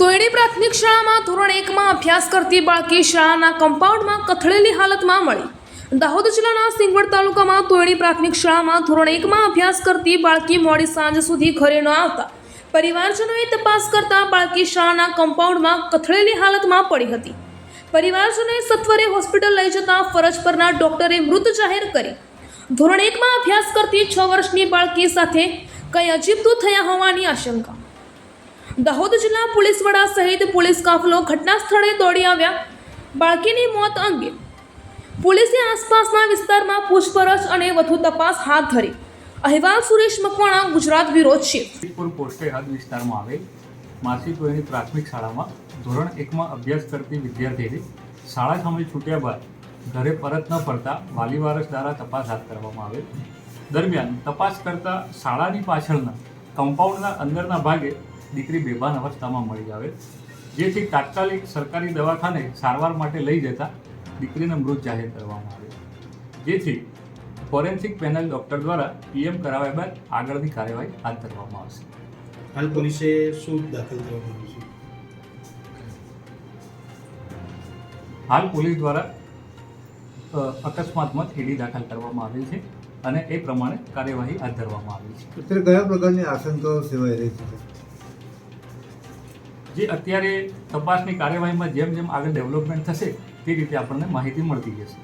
તોયડી પ્રાથમિક શાળામાં ધોરણ એકમાં અભ્યાસ કરતી બાળકી શાળાના કમ્પાઉન્ડમાં કથળેલી હાલતમાં મળી. દાહોદ જિલ્લાના સિંગવડ તાલુકામાં તોયડી પ્રાથમિક શાળામાં ધોરણ એકમાં અભ્યાસ કરતી બાળકી મોડી સાંજ સુધી ઘરે ન આવતા. પરિવારજનોએ તપાસ કરતા બાળકી શાળાના કમ્પાઉન્ડમાં કથળેલી હાલતમાં પડી હતી. પરિવારજનોએ સત્વરે હોસ્પિટલ લઈ જતા ફરજ પરના ડોક્ટરે મૃત જાહેર કરી. ધોરણ એકમાં અભ્યાસ કરતી છ વર્ષની બાળકી સાથે કંઈ અજીબતું થયા હોવાની આશંકા. દાહોદ જિલ્લા પોલીસ વડા સહિત પોલીસ કાફલો ઘટના સ્થળે દોડી આવ્યા. બાળકીની મોત અંગે પોલીસે આસપાસના વિસ્તારમાં પૂછપરછ અને વધુ તપાસ હાથ ધરી. અહેવાલ સુરેશ મકવાણા, ગુજરાત બ્યુરો છે. પોસ્ટે હદ વિસ્તારમાં આવેલ માસી ટોયની પ્રાથમિક શાળામાં ધોરણ એકમાં અભ્યાસ કરતી વિદ્યાર્થીની શાળા સામે છૂટ્યા બાદ ઘરે પરત ન ફરતા વાલી વારસ દ્વારા તપાસ હાથ કરવામાં આવેલ. દરમિયાન તપાસ કરતા શાળાની પાછળના કમ્પાઉન્ડના અંદરના ભાગે દીકરી બેભાન અવસ્થામાં મળી આવે જેથી તાત્કાલિક સરકારી દવાખાને સારવાર માટે લઈ જતા દીકરીને મૃત જાહેર કરવામાં આવે જેથી ફોરેન્સિક પેનલ ડૉક્ટર દ્વારા પીએમ કરાવ્યા બાદ આગળની કાર્યવાહી હાથ ધરવામાં આવશે. હાલ પોલીસે શું દાખલ કરવામાં આવ્યું છે? હાલ પોલીસ દ્વારા અકસ્માત અકસ્માતમાં ઈડી દાખલ કરવામાં આવેલ છે અને એ પ્રમાણે કાર્યવાહી હાથ ધરવામાં આવી છે. અત્યારે કયા પ્રકારની આશંકાઓ સેવાઈ રહી છે? જે અત્યારે તપાસની કાર્યવાહીમાં જેમ જેમ આગળ ડેવલપમેન્ટ થશે, તે રીતે આપણને માહિતી મળતી જશે.